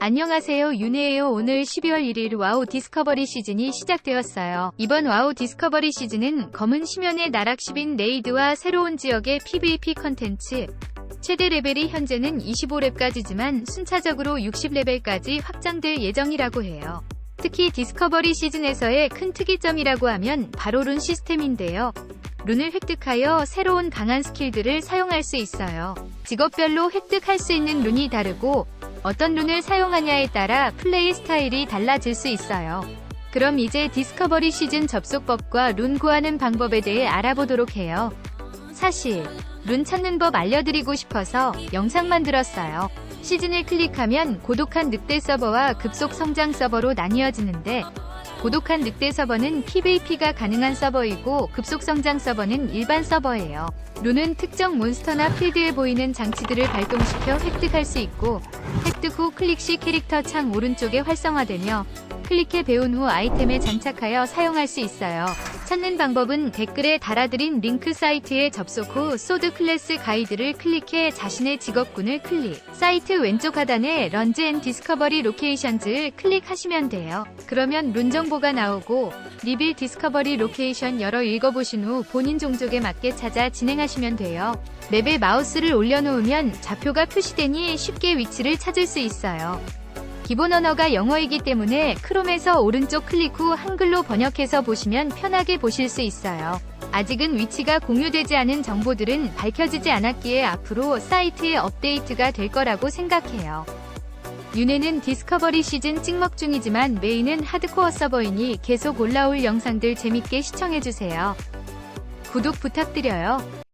안녕하세요 윤혜예요 오늘 12월 1일 와우 디스커버리 시즌이 시작되었어요. 이번 와우 디스커버리 시즌은 검은 심연의 나락 10인 레이드와 새로운 지역의 PVP 컨텐츠 최대 레벨이 현재는 25렙까지지만 순차적으로 60레벨까지 확장될 예정이라고 해요. 특히 디스커버리 시즌에서의 큰 특이점이라고 하면 바로 룬 시스템인데요. 룬을 획득하여 새로운 강한 스킬들을 사용할 수 있어요. 직업별로 획득할 수 있는 룬이 다르고 어떤 룬을 사용하냐에 따라 플레이 스타일이 달라질 수 있어요. 그럼 이제 디스커버리 시즌 접속법과 룬 구하는 방법에 대해 알아보도록 해요. 사실 룬 찾는 법 알려드리고 싶어서 영상 만들었어요. 시즌을 클릭하면 고독한 늑대 서버와 급속 성장 서버로 나뉘어지는데 고독한 늑대 서버는 PVP가 가능한 서버이고 급속 성장 서버는 일반 서버예요. 룬은 특정 몬스터나 필드에 보이는 장치들을 발동시켜 획득할 수 있고 획득 후 클릭 시 캐릭터 창 오른쪽에 활성화되며 클릭해 배운 후 아이템에 장착하여 사용할 수 있어요. 찾는 방법은 댓글에 달아드린 링크 사이트에 접속 후 소드 클래스 가이드를 클릭해 자신의 직업군을 클릭. 사이트 왼쪽 하단에 런즈 앤 디스커버리 로케이션즈를 클릭하시면 돼요. 그러면 룬 정보가 나오고 리빌 디스커버리 로케이션 열어 읽어보신 후 본인 종족에 맞게 찾아 진행하시면 돼요. 맵에 마우스를 올려놓으면 좌표가 표시되니 쉽게 위치를 찾을 수 있어요. 기본 언어가 영어이기 때문에 크롬에서 오른쪽 클릭 후 한글로 번역해서 보시면 편하게 보실 수 있어요. 아직은 위치가 공유되지 않은 정보들은 밝혀지지 않았기에 앞으로 사이트에 업데이트가 될 거라고 생각해요. 윤회는 디스커버리 시즌 찍먹 중이지만 메인은 하드코어 서버이니 계속 올라올 영상들 재밌게 시청해주세요. 구독 부탁드려요.